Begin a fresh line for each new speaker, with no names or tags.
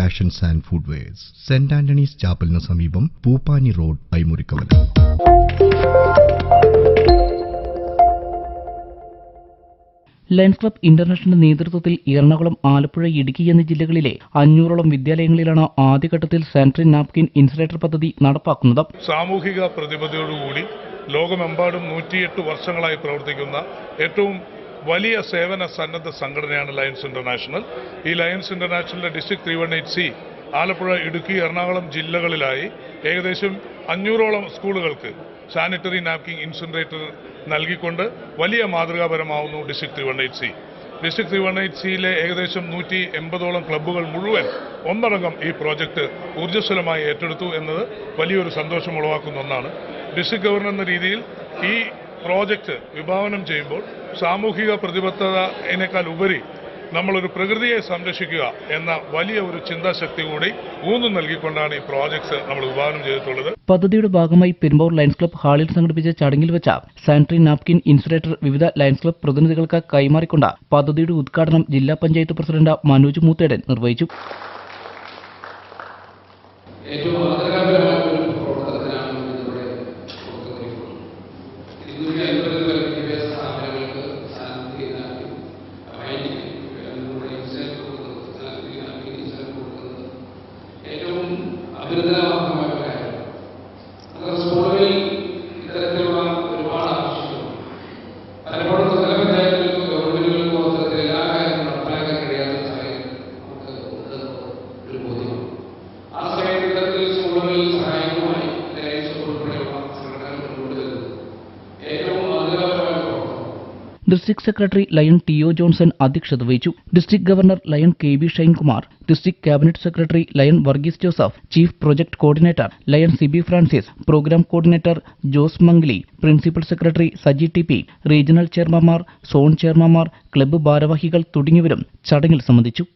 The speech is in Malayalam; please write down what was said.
Fashions and food wears saint Antony's ചാപ്പലിന് സമീപം Pooppani road Aimurikkavala
lions club international നേതൃത്വത്തിൽ എറണാകുളം ആലപ്പുഴ ഇടുക്കി എന്നീ ജില്ലകളിലെ അഞ്ഞൂറോളം വിദ്യാലയങ്ങളിലാണ് ആദ്യഘട്ടത്തിൽ സാനിറ്ററി നാപ്കിൻ ഇൻസുലേറ്റർ പദ്ധതി നടപ്പാക്കുന്നത്.
സാമൂഹിക പ്രതിബദ്ധതയോടുകൂടി ലോകമെമ്പാടും നൂറ്റിയെട്ട് വർഷങ്ങളായി പ്രവർത്തിക്കുന്ന ഏറ്റവും വലിയ സേവന സന്നദ്ധ സംഘടനയാണ് ലയൻസ് ഇന്റർനാഷണൽ ഈ lions ഇന്റർനാഷണലിന്റെ district three one eight C Alappuzha Idukki Ernakulam ജില്ലകളിലായി ഏകദേശം അഞ്ഞൂറോളം സ്കൂളുകൾക്ക് സാനിറ്ററി നാപ്കിൻ ഇൻസിനറേറ്റർ നൽകിക്കൊണ്ട് വലിയ മാതൃകാപരമാവുന്നു district three one eight C district three one eight സിയിലെ ഏകദേശം നൂറ്റി എൺപതോളം ക്ലബ്ബുകൾ മുഴുവൻ ഒന്നടങ്കം ഈ പ്രോജക്റ്റ് ഊർജസ്വലമായി ഏറ്റെടുത്തു എന്നത് വലിയൊരു സന്തോഷം ഉളവാക്കുന്ന ഒന്നാണ്. ഡിസ്ട്രിക്ട് ഗവർണർ എന്ന രീതിയിൽ ഈ പ്രോജക്റ്റ് വിഭാവനം ചെയ്യുമ്പോൾ സാമൂഹിക പ്രതിബദ്ധതയേക്കാൾ ഉപരി നമ്മളൊരു പ്രകൃതിയെ സംരക്ഷിക്കുക എന്ന വലിയ ഒരു ചിന്താശക്തി കൂടി ഊന്നും നൽകിക്കൊണ്ടാണ് ഈ പ്രോജക്ട്സ് നമ്മൾ വിഭാവനം ചെയ്തിട്ടുള്ളത്.
പദ്ധതിയുടെ ഭാഗമായി പെരുമ്പോർ ലയൺസ് ക്ലബ് ഹാളിൽ സംഘടിപ്പിച്ച ചടങ്ങിൽ വെച്ച സാനിറ്ററി നാപ്കിൻ ഇൻസുലേറ്റർ വിവിധ ലയൺസ് ക്ലബ് പ്രതിനിധികൾക്ക് കൈമാറിക്കൊണ്ട് പദ്ധതിയുടെ ഉദ്ഘാടനം ജില്ലാ പഞ്ചായത്ത് പ്രസിഡന്റ് മനോജ് മൂത്തേടൻ നിർവഹിച്ചു.
விருதுலாம் வாங்க மாட்டாங்க அந்த சூழலில்
district secretary lion T O Johnson അധ്യക്ഷത വഹിച്ചു. District governor lion K B Shinekumar district cabinet secretary lion Varghese Joseph chief project coordinator lion Sibi Francis program coordinator Jose Mangli principal secretary Saji T P regional ചെയർമാൻമാർ zone ചെയർമാൻമാർ ക്ലബ്ബ് ഭാരവാഹികൾ തുടങ്ങിയവരും ചടങ്ങിൽ സംബന്ധിച്ചു.